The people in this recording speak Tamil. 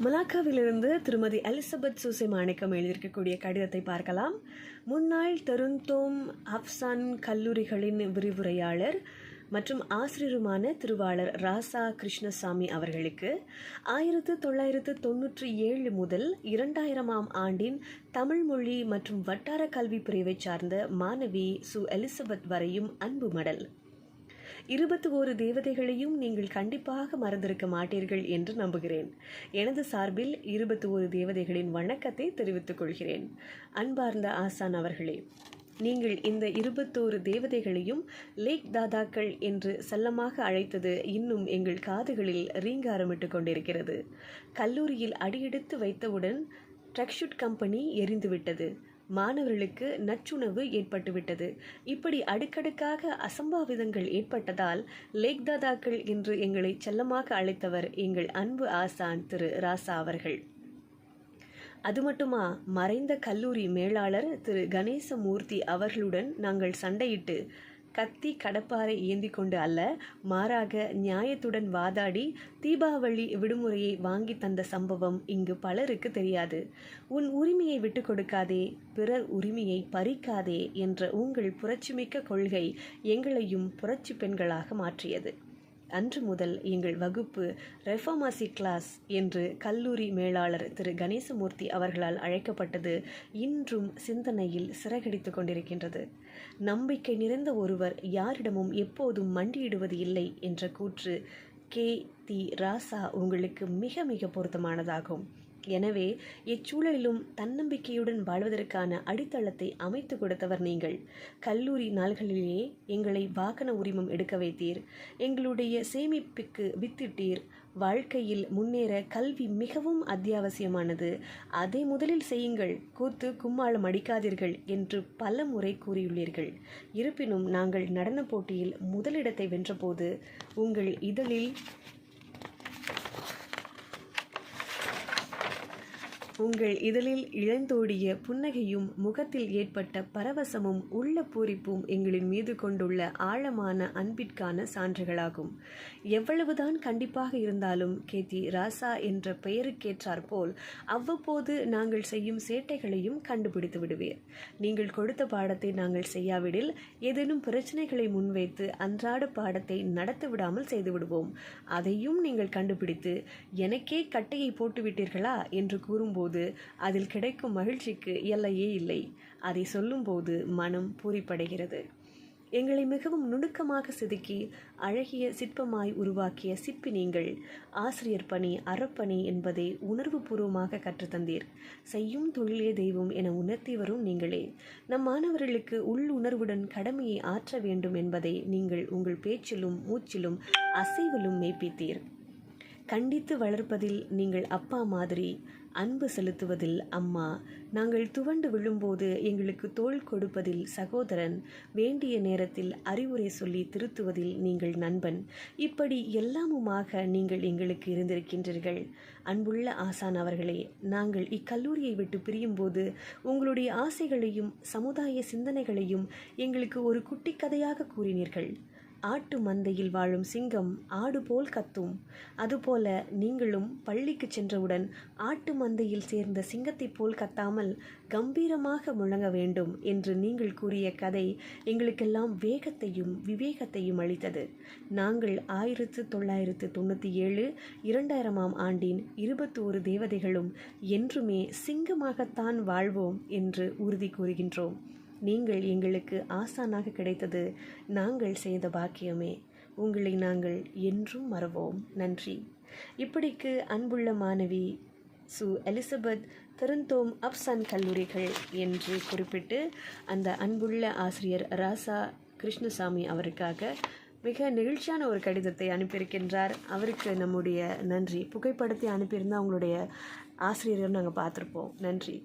மலாக்காவிலிருந்து திருமதி எலிசபெத் சூசே மாணிக்கம் எழுதியிருக்கக்கூடிய கடிதத்தை பார்க்கலாம். முன்னாள் தெருந்தோம் அப்சான் கல்லூரிகளின் விரிவுரையாளர் மற்றும் ஆசிரியருமான திருவாளர் ராசா கிருஷ்ணசாமி அவர்களுக்கு ஆயிரத்து தொள்ளாயிரத்து தொன்னூற்றி ஏழு முதல் இரண்டாயிரமாம் ஆண்டின் தமிழ் மொழி மற்றும் வட்டார கல்வி பிரிவைச் சார்ந்த மாணவி சு எலிசபெத் வரையும் அன்பு மடல். இருபத்தி ஓரு தேவதைகளையும் நீங்கள் கண்டிப்பாக மறந்திருக்க மாட்டீர்கள் என்று நம்புகிறேன். எனது சார்பில் இருபத்தி ஓரு தேவதைகளின் வணக்கத்தை தெரிவித்துக் கொள்கிறேன். அன்பார்ந்த ஆசான் அவர்களே நீங்கள் இந்த இருபத்தோரு தேவதைகளையும் லேக் தாதாக்கள் என்று செல்லமாக அழைத்தது இன்னும் எங்கள் காதுகளில் ரீங்காரமிட்டு கொண்டிருக்கிறது. கல்லூரியில் அடியெடுத்து வைத்தவுடன் ட்ரக்ஷுட் கம்பெனி எரிந்துவிட்டது. மாணவர்களுக்கு நச்சுணவு ஏற்பட்டுவிட்டது. இப்படி அடுக்கடுக்காக அசம்பாவிதங்கள் ஏற்பட்டதால் லேக் தாதாக்கள் என்று எங்களை செல்லமாக அழைத்தவர் எங்கள் அன்பு ஆசான் திரு ராசா அவர்கள். அது மட்டுமா மறைந்த கல்லூரி மேலாளர் திரு கணேசமூர்த்தி அவர்களுடன் நாங்கள் சண்டையிட்டு கத்தி கடப்பாரை ஏந்தி கொண்டு அல்ல மாறாக நியாயத்துடன் வாதாடி தீபாவளி விடுமுறையை வாங்கி தந்த சம்பவம் இங்கு பலருக்கு தெரியாது. உன் உரிமையை விட்டு கொடுக்காதே பிறர் உரிமையை பறிக்காதே என்ற உங்கள் புரட்சிமிக்க கொள்கை எங்களையும் புரட்சி பெண்களாக மாற்றியது. அன்று முதல் எங்கள் வகுப்பு ரெஃபார்மாசி கிளாஸ் என்று கல்லூரி மேலாளர் திரு. கணேசமூர்த்தி அவர்களால் அழைக்கப்பட்டது இன்றும் சிந்தனையில் சிறகடித்து கொண்டிருக்கின்றது. நம்பிக்கை நிறைந்த ஒருவர் யாரிடமும் எப்போதும் மண்டியிடுவது இல்லை என்ற கூற்று கே. தி. ராசா உங்களுக்கு மிக மிக பொருத்தமானதாகும். எனவே இச்சூழலிலும் தன்னம்பிக்கையுடன் வாழ்வதற்கான அடித்தளத்தை அமைத்து கொடுத்தவர் நீங்கள். கல்லூரி நாள்களிலேயே எங்களை வாகன உரிமம் எடுக்க வைத்தீர். எங்களுடைய சேமிப்புக்கு வித்திட்டீர். வாழ்க்கையில் முன்னேற கல்வி மிகவும் அத்தியாவசியமானது. அதை முதலில் செய்யுங்கள். கூத்து கும்மாளம் அடிக்காதீர்கள் என்று பல முறை கூறியுள்ளீர்கள். இருப்பினும் நாங்கள் நடன போட்டியில் முதலிடத்தை வென்றபோது உங்கள் இதழில் உங்கள் இதழில் இழந்தோடிய புன்னகையும் முகத்தில் ஏற்பட்ட பரவசமும் உள்ள பூரிப்பும் எங்களின் மீது கொண்டுள்ள ஆழமான அன்பிற்கான சான்றுகளாகும். எவ்வளவுதான் கண்டிப்பாக இருந்தாலும் கேத்தி ராசா என்ற பெயருக்கேற்றாற்போல் அவ்வப்போது நாங்கள் செய்யும் சேட்டைகளையும் கண்டுபிடித்து விடுவீர். நீங்கள் கொடுத்த பாடத்தை நாங்கள் செய்யாவிடில் ஏதேனும் பிரச்சனைகளை முன்வைத்து அன்றாட பாடத்தை நடத்த விடாமல் அதையும் நீங்கள் கண்டுபிடித்து எனக்கே கட்டையை போட்டுவிட்டீர்களா என்று கூறும்போது போது அதில் கிடைக்கும் மகிழ்ச்சிக்கு எல்லையே இல்லை. அதை சொல்லும்போது மனம் பூரிப்படைகிறது. எங்களை மிகவும் நுணுக்கமாக செதுக்கி அழகிய சிற்பமாய் உருவாக்கிய சிற்பி நீங்கள் ஆசிரியர் பணி அறப்பணி என்பதை உணர்வுபூர்வமாக கற்றுத்தந்தீர். செய்யும் தொழிலே தெய்வம் என உணர்த்தி வரும் நீங்களே. நம் மாணவர்களுக்கு உள்ளுணர்வுடன் கடமையை ஆற்ற வேண்டும் என்பதை நீங்கள் உங்கள் பேச்சிலும் மூச்சிலும் அசைவிலும் மெய்ப்பித்தீர். கண்டித்து வளர்ப்பதில் நீங்கள் அப்பா மாதிரி அன்பு செலுத்துவதில் அம்மா நாங்கள் துவண்டு விழும்போது எங்களுக்கு தோள் கொடுப்பதில் சகோதரன் வேண்டிய நேரத்தில் அறிவுரை சொல்லி திருத்துவதில் நீங்கள் நண்பன். இப்படி எல்லாமுமாக நீங்கள் எங்களுக்கு இருந்திருக்கின்றீர்கள். அன்புள்ள ஆசான் அவர்களே நாங்கள் இக்கல்லூரியை விட்டு பிரியும்போது உங்களுடைய ஆசைகளையும் சமுதாய சிந்தனைகளையும் எங்களுக்கு ஒரு குட்டி கதையாக கூறினீர்கள். ஆட்டு மந்தையில் வாழும் சிங்கம் ஆடு போல் கத்தும். அதுபோல நீங்களும் பள்ளிக்கு சென்றவுடன் ஆட்டு மந்தையில் சேர்ந்த சிங்கத்தைப் போல் கத்தாமல் கம்பீரமாக முழங்க வேண்டும் என்று நீங்கள் கூறிய கதை எங்களுக்கெல்லாம் வேகத்தையும் விவேகத்தையும் அளித்தது. நாங்கள் ஆயிரத்து தொள்ளாயிரத்து தொண்ணூற்றி ஏழு இரண்டாயிரமாம் ஆண்டின் இருபத்தி ஒரு தேவதைகளும் என்றுமே சிங்கமாகத்தான் வாழ்வோம் என்று உறுதி கூறுகின்றோம். நீங்கள் எங்களுக்கு ஆசானாக கிடைத்தது நாங்கள் செய்த பாக்கியமே. உங்களை நாங்கள் என்றும் மறவோம். நன்றி. இப்படிக்கு அன்புள்ள மாணவி சு எலிசபெத் திருந்தோம் அப்சான் கல்லூரிகள் என்று குறிப்பிட்டு அந்த அன்புள்ள ஆசிரியர் ராசா கிருஷ்ணசாமி அவருக்காக மிக நெகிழ்ச்சியான ஒரு கடிதத்தை அனுப்பியிருக்கின்றார். அவருக்கு நம்முடைய நன்றி. புகைப்படத்தை அனுப்பியிருந்தால் அவங்களுடைய ஆசிரியர் நாங்கள் பார்த்துருப்போம். நன்றி.